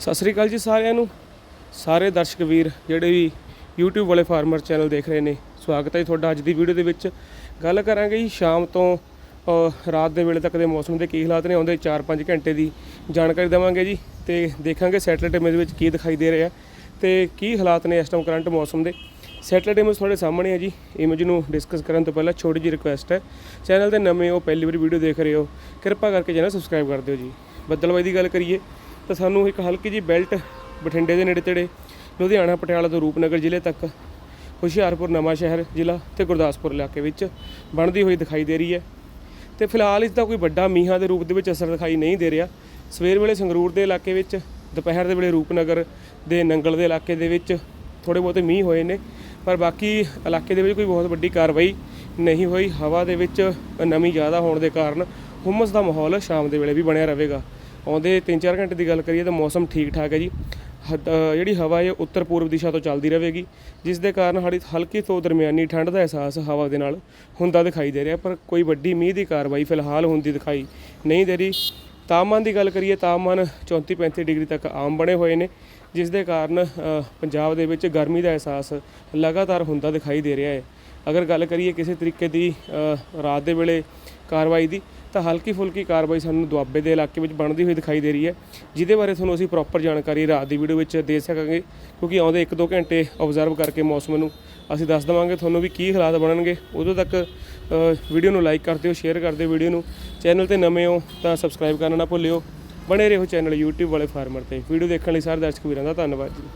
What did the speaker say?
ਸਤਿ ਸ੍ਰੀ ਅਕਾਲ ਜੀ ਸਾਰਿਆਂ ਨੂੰ। ਸਾਰੇ ਦਰਸ਼ਕ ਵੀਰ, ਜਿਹੜੇ ਵੀ YouTube ਵਾਲੇ ਫਾਰਮਰ ਚੈਨਲ ਦੇਖ ਰਹੇ ਨੇ, ਸਵਾਗਤ ਹੈ ਜੀ ਤੁਹਾਡਾ ਅੱਜ ਦੀ ਵੀਡੀਓ ਦੇ ਵਿੱਚ। ਗੱਲ ਕਰਾਂਗੇ ਜੀ ਸ਼ਾਮ ਤੋਂ ਰਾਤ ਦੇ ਵੇਲੇ ਤੱਕ ਦੇ ਮੌਸਮ ਦੇ ਕੀ ਹਾਲਾਤ ਨੇ, ਆਉਂਦੇ 4-5 ਘੰਟੇ ਦੀ ਜਾਣਕਾਰੀ ਦੇਵਾਂਗੇ ਜੀ ਤੇ ਦੇਖਾਂਗੇ ਸੈਟਲਾਈਟ ਇਮੇਜ ਵਿੱਚ ਕੀ ਦਿਖਾਈ ਦੇ ਰਿਹਾ ਤੇ ਕੀ ਹਾਲਾਤ ਨੇ ਇਸ ਟਾਈਮ ਕਰੰਟ ਮੌਸਮ ਦੇ। ਸੈਟਲਾਈਟ ਇਮੇਜ ਤੁਹਾਡੇ ਸਾਹਮਣੇ ਹੈ ਜੀ। ਇਮੇਜ ਨੂੰ ਡਿਸਕਸ ਕਰਨ ਤੋਂ ਪਹਿਲਾਂ ਛੋਟੀ ਜਿਹੀ ਰਿਕੁਐਸਟ ਹੈ। ਚੈਨਲ ਤੇ ਨਵੇਂ ਹੋ, ਪਹਿਲੀ ਵਾਰੀ ਵੀਡੀਓ ਦੇਖ ਰਹੇ ਹੋ, ਕਿਰਪਾ ਕਰਕੇ ਚੈਨਲ ਸਬਸਕ੍ਰਾਈਬ ਕਰ ਦਿਓ ਜੀ। ਬੱਦਲਬਾਈ ਦੀ ਗੱਲ ਕਰੀਏ ਤਾਂ ਸਾਨੂੰ ਇੱਕ ਹਲਕੀ ਜੀ ਬੈਲਟ ਬਠਿੰਡੇ ਦੇ ਨੇੜੇ ਤੇੜੇ ਲੁਧਿਆਣਾ, ਪਟਿਆਲਾ ਤੋਂ ਰੂਪਨਗਰ ਜ਼ਿਲ੍ਹੇ ਤੱਕ, ਹੁਸ਼ਿਆਰਪੁਰ ਨਵਾਂ ਸ਼ਹਿਰ ਜ਼ਿਲ੍ਹਾ ਤੇ ਗੁਰਦਾਸਪੁਰ ਇਲਾਕੇ ਵਿੱਚ ਬਣਦੀ ਹੋਈ ਦਿਖਾਈ ਦੇ ਰਹੀ ਹੈ। ਤੇ ਫਿਲਹਾਲ ਇਸ ਦਾ ਕੋਈ ਵੱਡਾ ਮੀਂਹਾਂ ਦੇ ਰੂਪ ਦੇ ਵਿੱਚ ਅਸਰ ਦਿਖਾਈ ਨਹੀਂ ਦੇ ਰਿਹਾ। ਸਵੇਰ ਵੇਲੇ ਸੰਗਰੂਰ ਦੇ ਇਲਾਕੇ ਵਿੱਚ, ਦੁਪਹਿਰ ਦੇ ਵੇਲੇ ਰੂਪਨਗਰ ਦੇ ਨੰਗਲ ਦੇ ਇਲਾਕੇ ਦੇ ਵਿੱਚ ਥੋੜੇ ਬਹੁਤੇ ਮੀਂਹ ਹੋਏ ਨੇ, ਪਰ ਬਾਕੀ ਇਲਾਕੇ ਦੇ ਵਿੱਚ ਕੋਈ ਬਹੁਤ ਵੱਡੀ ਕਾਰਵਾਈ ਨਹੀਂ ਹੋਈ। ਹਵਾ ਦੇ ਵਿੱਚ ਨਮੀ ਜ਼ਿਆਦਾ ਹੋਣ ਦੇ ਕਾਰਨ ਹੁਮਸ ਦਾ ਮਾਹੌਲ ਸ਼ਾਮ ਦੇ ਵੇਲੇ ਵੀ ਬਣਿਆ ਰਹੇਗਾ। ਆਉਂਦੇ 3-4 ਘੰਟੇ ਦੀ ਗੱਲ ਕਰੀਏ ਤਾਂ ਮੌਸਮ ਠੀਕ ਠਾਕ ਹੈ ਜੀ। ਹਦ- ਜਿਹੜੀ ਹਵਾ ਹੈ ਉੱਤਰ ਪੂਰਬ ਦਿਸ਼ਾ ਤੋਂ ਚੱਲਦੀ ਰਹੇਗੀ, ਜਿਸ ਦੇ ਕਾਰਨ ਹੜੀ ਹਲਕੀ ਤੋਂ ਦਰਮਿਆਨੀ ਠੰਡ ਦਾ ਅਹਿਸਾਸ ਹਵਾ ਦੇ ਨਾਲ ਹੁੰਦਾ ਦਿਖਾਈ ਦੇ ਰਿਹਾ, ਪਰ ਕੋਈ ਵੱਡੀ ਮੀਂਹ ਦੀ ਕਾਰਵਾਈ ਫਿਲਹਾਲ ਹੁੰਦੀ ਦਿਖਾਈ ਨਹੀਂ ਦੇ ਰਹੀ। ਤਾਪਮਾਨ ਦੀ ਗੱਲ ਕਰੀਏ, ਤਾਪਮਾਨ 34-35 ਡਿਗਰੀ ਤੱਕ ਆਮ ਬਣੇ ਹੋਏ ਨੇ, ਜਿਸ ਦੇ ਕਾਰਨ ਪੰਜਾਬ ਦੇ ਵਿੱਚ ਗਰਮੀ ਦਾ ਅਹਿਸਾਸ ਲਗਾਤਾਰ ਹੁੰਦਾ ਦਿਖਾਈ ਦੇ ਰਿਹਾ ਹੈ। ਅਗਰ ਗੱਲ ਕਰੀਏ ਕਿਸੇ ਤਰੀਕੇ ਦੀ ਰਾਤ ਦੇ ਵੇਲੇ ਕਾਰਵਾਈ ਦੀ ਤਾਂ ਹਲਕੀ ਫੁਲਕੀ ਕਾਰਵਾਈ ਸਾਨੂੰ ਦੁਆਬੇ ਦੇ ਇਲਾਕੇ ਵਿੱਚ ਬਣਦੀ ਹੋਈ ਦਿਖਾਈ ਦੇ ਰਹੀ ਹੈ, ਜਿਹਦੇ ਬਾਰੇ ਤੁਹਾਨੂੰ ਅਸੀਂ ਪ੍ਰੋਪਰ ਜਾਣਕਾਰੀ ਰਾਤ ਦੀ ਵੀਡੀਓ ਵਿੱਚ ਦੇ ਸਕਾਂਗੇ, ਕਿਉਂਕਿ ਆਉਂਦੇ 1-2 ਘੰਟੇ ਆਬਜ਼ਰਵ ਕਰਕੇ ਮੌਸਮ ਨੂੰ ਅਸੀਂ ਦੱਸ ਦਵਾਂਗੇ ਤੁਹਾਨੂੰ ਵੀ ਕੀ ਹਾਲਾਤ ਬਣਨਗੇ। ਉਦੋਂ ਤੱਕ ਵੀਡੀਓ ਨੂੰ ਲਾਈਕ ਕਰ ਦਿਓ ਸ਼ੇਅਰ ਕਰ ਦਿਓ ਵੀਡੀਓ ਨੂੰ। ਚੈਨਲ ਤੇ ਨਵੇਂ ਹੋ ਤਾਂ ਸਬਸਕ੍ਰਾਈਬ ਕਰਨਾ ਨਾ ਭੁੱਲਿਓ। ਬਣੇ ਰਹੋ ਚੈਨਲ YouTube ਵਾਲੇ ਫਾਰਮਰ ਤੇ। ਵੀਡੀਓ ਦੇਖਣ ਲਈ ਸਾਰੇ ਦਰਸ਼ਕ ਵੀਰਾਂ ਦਾ ਧੰਨਵਾਦ ਜੀ।